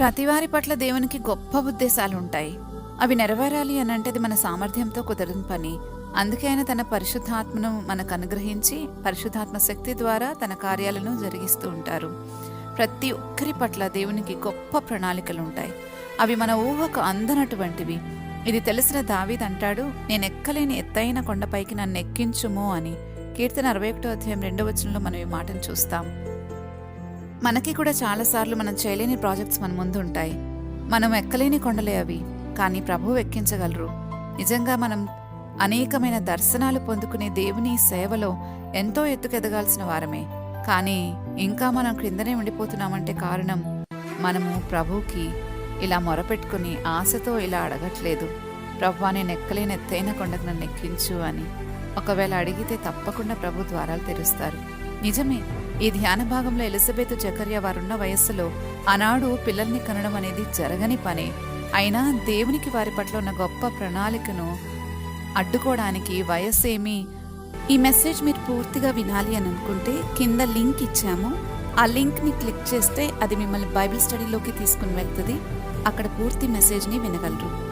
ప్రతివారి పట్ల దేవునికి గొప్ప ఉద్దేశాలు ఉంటాయి అవి నెరవేరాలి అని అంటే అది మన సామర్థ్యంతో కుదరని పని. అందుకే ఆయన తన పరిశుద్ధాత్మను మనకు అనుగ్రహించి పరిశుద్ధాత్మ శక్తి ద్వారా తన కార్యాలను జరిగిస్తూ ఉంటారు. ప్రతి ఒక్కరి పట్ల దేవునికి గొప్ప ప్రణాళికలు ఉంటాయి అవి మన ఊహకు అందనటువంటివి. ఇది తెలిసిన దావీద్ అంటాడు నేను ఎక్కలేని ఎత్తైన కొండపైకి నన్ను ఎక్కించుము అని. కీర్తన అరవై ఒకటో అధ్యాయం రెండో వచనంలో మనం ఈ మాటను చూస్తాం. మనకి కూడా చాలాసార్లు మనం చేయలేని ప్రాజెక్ట్స్ మన ముందు ఉంటాయి మనం ఎక్కలేని కొండలే అవి కానీ ప్రభువు ఎక్కించగలరు. నిజంగా మనం అనేకమైన దర్శనాలు పొందుకునే దేవుని సేవలో ఎంతో ఎత్తుకెదగాల్సిన వారమే. కానీ ఇంకా మనం క్రిందనే ఉండిపోతున్నామంటే కారణం మనము ప్రభువుకి ఇలా మొరపెట్టుకుని ఆశతో ఇలా అడగట్లేదు. ప్రభు నేను ఎక్కలేని ఎత్తైన కొండకు నన్ను ఎక్కించు అని. ఒకవేళ అడిగితే తప్పకుండా ప్రభు ద్వారాలు తెరుస్తారు. నిజమే ఈ ధ్యాన భాగంలో ఎలిజబెత్ జకర్య వారున్న వయస్సులో ఆనాడు పిల్లల్ని కనడం అనేది జరగని పనే. అయినా దేవునికి వారి పట్ల ఉన్న గొప్ప ప్రణాళికను అడ్డుకోవడానికి వయస్సేమి? ఈ మెసేజ్ మీరు పూర్తిగా వినాలి అని అనుకుంటే కింద లింక్ ఇచ్చాము. ఆ లింక్ని క్లిక్ చేస్తే అది మిమ్మల్ని బైబిల్ స్టడీలోకి తీసుకుని వెళ్తుంది. అక్కడ పూర్తి మెసేజ్ని వినగలరు.